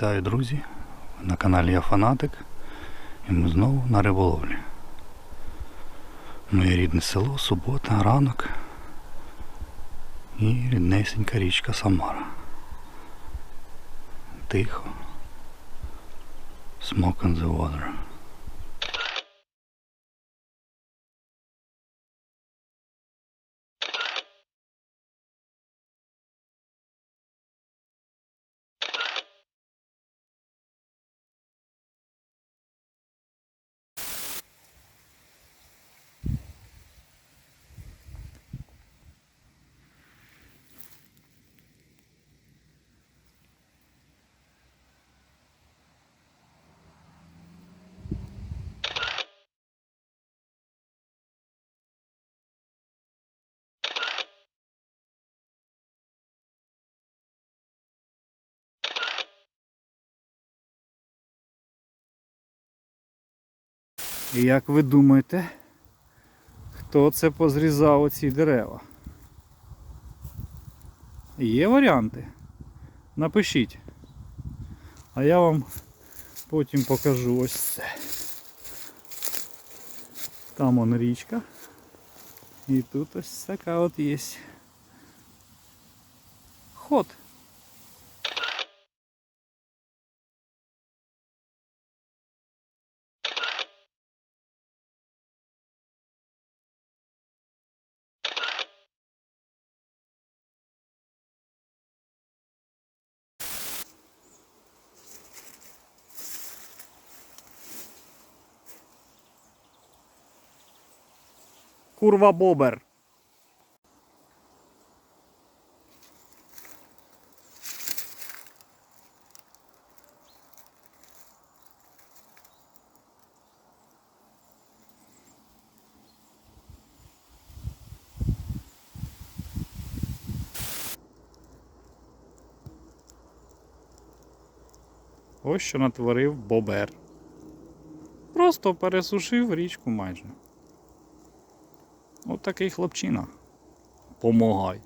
Вітаю, друзі! На каналі Я Фанатик і ми знову на риболовлі. Моє рідне село, субота, ранок і ріднесенька річка Самара. Тихо. Smoke on the water. І як ви думаєте, хто це позрізав оці дерева? Є варіанти? Напишіть. А я вам потім покажу ось це. Там он річка. І тут ось така от є. Ход. Курва бобер. Ось що натворив бобер. Просто пересушив річку майже. От такий хлопчина. Помагай.